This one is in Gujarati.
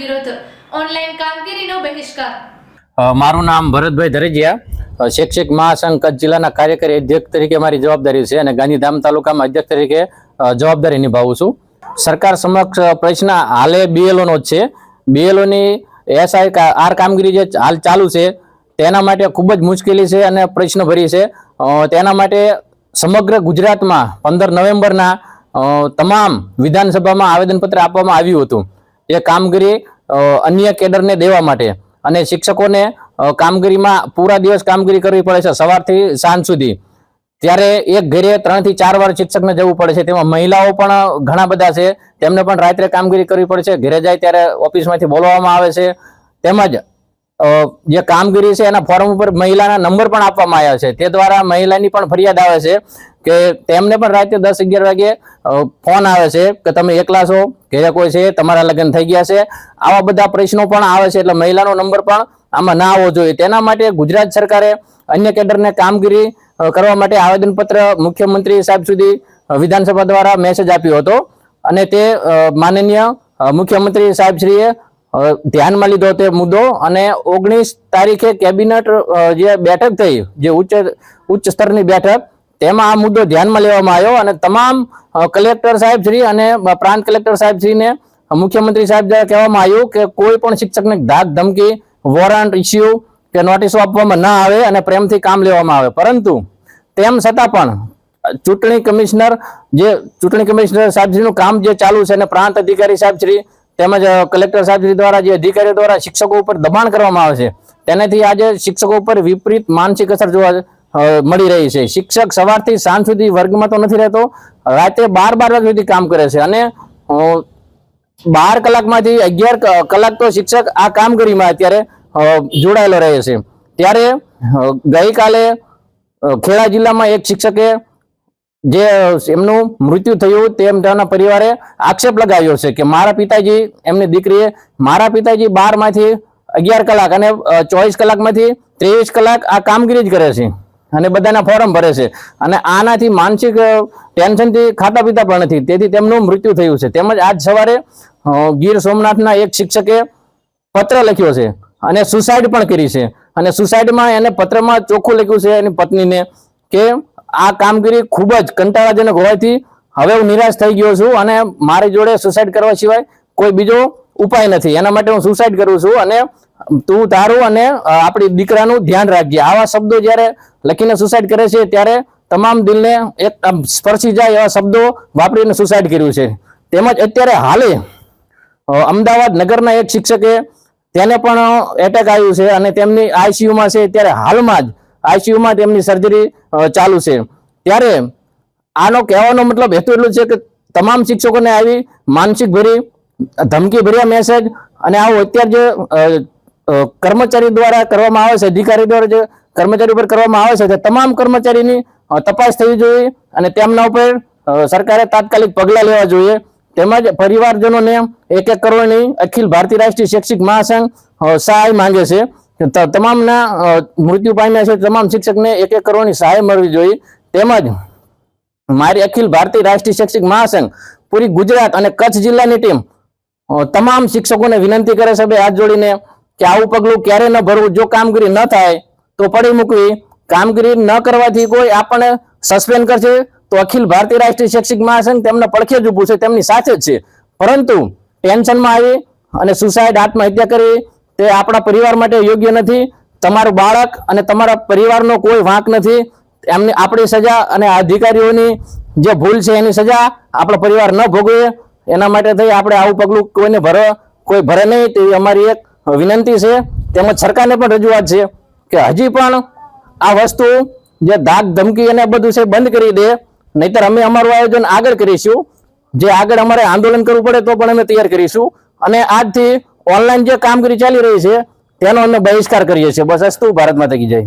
વિરુદ્ધ ઓનલાઈન કામગીરીનો બહિષ્કાર. મારું નામ ભરતભાઈ ધરેજિયા શૈક્ષિક મહાસંઘ કચ્છ જિલ્લાના કાર્યકારી અધ્યક્ષ તરીકે મારી જવાબદારી છે અને ગાંધીધામ તાલુકામાં અધ્યક્ષ તરીકે જવાબદારી નિભાવું છું. સરકાર સમક્ષ પ્રશ્ન હાલે બીએલઓનો જ છે. બીએલઓની એસઆઈ આર કામગીરી જે હાલ ચાલુ છે, તેના માટે ખૂબ જ મુશ્કેલી છે અને પ્રશ્ન ભરી છે તેના માટે સમગ્ર ગુજરાતમાં પંદર નવેમ્બરના તમામ વિધાનસભામાં આવેદનપત્ર આપવામાં આવ્યું હતું. એ કામગીરી અન્ય કેડરને દેવા માટે. અને શિક્ષકોને કામગીરીમાં પૂરા દિવસ કામગીરી કરવી પડે છે સવારથી સાંજ સુધી. ત્યારે એક ઘરે ત્રણથી ચાર વાર શિક્ષકને જવું પડે છે. તેમાં મહિલાઓ પણ ઘણા બધા છે. તેમને પણ રાત્રે કામગીરી કરવી પડે છે. ઘરે જાય ત્યારે ઓફિસમાંથી બોલાવવામાં આવે છે. તેમજ જે કામગીરી છે એના ફોર્મ ઉપર મહિલાના નંબર પણ આપવામાં આવ્યા છે. તે દ્વારા મહિલાની પણ ફરિયાદ આવે છે કે તેમને પણ રાત્રે દસ અગિયાર વાગે ફોન આવે છે કે તમે એકલા છો, ઘેરે કોઈ છે, તમારા લગ્ન થઈ ગયા છે. આવા બધા પ્રશ્નો પણ આવે છે, એટલે મહિલાનો નંબર પણ આમાં ના આવવો જોઈએ. તેના માટે ગુજરાત સરકારે અન્ય કેડરને કામગીરી કરવા માટે આવેદનપત્ર મુખ્યમંત્રી સાહેબ સુધી વિધાનસભા દ્વારા મેસેજ આપ્યો હતો. અને તે માનનીય મુખ્યમંત્રી સાહેબશ્રીએ ધ્યાનમાં લીધો તે મુદ્દો. અને ઓગણીસ તારીખે કેબિનેટ જે બેઠક થઈ, જે ઉચ્ચ ઉચ્ચ સ્તરની બેઠક તેમાં આ મુદ્દો ધ્યાનમાં લેવામાં આવ્યો અને તમામ કલેક્ટર સાહેબ શ્રી અને પ્રાંત કલેક્ટર સાહેબ શ્રીને મુખ્યમંત્રી સાહેબ દ્વારા કહેવામાં આવ્યું કે કોઈ પણ શિક્ષકને ધાક ધમકી, વોરંટ ઇસ્યુ કે નોટિસો આપવામાં ના આવે અને પ્રેમથી કામ લેવામાં આવે. પરંતુ તેમ છતાં પણ ચૂંટણી કમિશનર જે, ચૂંટણી કમિશનર સાહેબશ્રીનું કામ જે ચાલુ છે અને પ્રાંત અધિકારી સાહેબશ્રી તેમજ કલેક્ટર સાહેબશ્રી દ્વારા જે અધિકારીઓ દ્વારા શિક્ષકો ઉપર દબાણ કરવામાં આવે છે, તેનાથી આજે શિક્ષકો ઉપર વિપરીત માનસિક અસર જોવા મળી રહી છે. શિક્ષક સવારથી સાંજ સુધી વર્ગમાં તો નથી રહેતો રાતે બાર બાર વાગ્યા સુધી કામ કરે છે. અને બાર કલાકમાંથી અગિયાર કલાક તો શિક્ષક આ કામગીરીમાં અત્યારે જોડાયેલો રહે છે. ત્યારે ગઈકાલે ખેડા જિલ્લામાં એક શિક્ષકે જે એમનું મૃત્યુ થયું તેમ તેમના પરિવારે આક્ષેપ લગાવ્યો છે કે મારા પિતાજી, એમની દીકરીએ મારા પિતાજી બારમાંથી અગિયાર કલાક અને ચોવીસ કલાકમાંથી ત્રેવીસ કલાક આ કામગીરી જ કરે છે. અને બધાના ફોરમ ભરે છે. અને આનાથી માનસિક ટેન્શનથી ખાતા પીતા પણ નથી. તેથી તેમનું મૃત્યુ થયું છે. તેમજ આજ સવારે ગીર સોમનાથના એક શિક્ષકે પત્ર લખ્યો છે અને સુસાઇડ પણ કરી છે. અને સુસાઇડમાં એને પત્રમાં ચોખ્ખું લખ્યું છે એની પત્નીને કે આ કામગીરી ખૂબ જ કંટાળાજનક હોવાથી હવે હું નિરાશ થઈ ગયો છું અને મારી જોડે સુસાઇડ કરવા સિવાય કોઈ બીજો ઉપાય નથી. એના માટે હું સુસાઇડ કરું છું અને તું તારું અને આપણી દીકરાનું ધ્યાન રાખજે. આવા શબ્દો જ્યારે લખીને સુસાઇડ કરે છે, ત્યારે તમામ દિલને એક સ્પર્શી જાય એવા શબ્દો વાપરીને સુસાઇડ કર્યું છે. તેમજ અત્યારે હાલે અમદાવાદ નગરના એક શિક્ષકે તેને પણ એટેક આવ્યું છે અને તેમની આઈસીયુમાં છે, ત્યારે હાલમાં જ આઈસીયુમાં તેમની સર્જરી ચાલુ છે. ત્યારે આનો કહેવાનો મતલબ હેતુ એટલું છે કે તમામ શિક્ષકોને આવી માનસિક ભરી, ધમકી ભર્યા મેસેજ અને આવું અત્યારે જે કર્મચારી દ્વારા કરવામાં આવે છે, અધિકારી દ્વારા જે કર્મચારી ઉપર કરવામાં આવે છે, તે તમામ કર્મચારીની તપાસ થવી જોઈએ અને તેમના ઉપર સરકારે તાત્કાલિક પગલાં લેવા જોઈએ. તેમજ પરિવારજનોને એક એક કરોડની અખિલ ભારતીય રાષ્ટ્રીય શૈક્ષિક મહાસંઘ સહાય માંગે છે. તમામના મૃત્યુ પામ્યા છે, તમામ શિક્ષકને એક એક કરોડની સહાય મળવી જોઈએ. તેમજ મારી અખિલ ભારતીય રાષ્ટ્રીય શૈક્ષિક મહાસંઘ, પૂરી ગુજરાત અને કચ્છ જિલ્લાની ટીમ તમામ શિક્ષકોને વિનંતી કરે છે, બે હાથ જોડીને કે આવું પગલું ક્યારે ન ભરવું? જો કામગીરી ન થાય, તો પડી મૂકવી. કામગીરી ન કરવાથી કોઈ આપણને સસ્પેન્ડ કરશે. તો અખિલ ભારતીય રાષ્ટ્રીય શૈક્ષિક મહાસંઘ તેમને પડખે જ ઊભું છે, તેમની સાથે જ છે. પરંતુ ટેન્શનમાં આવી અને સુસાઇડ આત્મહત્યા કરવી તે આપણા પરિવાર માટે યોગ્ય નથી. તમારું બાળક અને તમારા પરિવારનો કોઈ વાંક નથી. એમની આપણી સજા અને અધિકારીઓની જે ભૂલ છે, એની સજા આપણો પરિવાર ન ભોગવે. એના માટે થઈ આપણે આવું પગલું કોઈને ભરે, કોઈ ભરે નહીં. તેવી અમારી એક વિનંતી છે. તેમજ સરકારને પણ રજૂઆત છે કે હજી પણ આ વસ્તુ જે ધાક ધમકી અને બધું છે બંધ કરી દે. નહીતર અમે અમારું આયોજન આગળ કરીશું. જે આગળ અમારે આંદોલન કરવું પડે તો પણ અમે તૈયાર કરીશું. અને આજથી ઓનલાઈન જે કામગીરી ચાલી રહી છે, તેનો અમે બહિષ્કાર કરીએ છીએ. બસ અસ્તુ ભારતમાં થકી જય.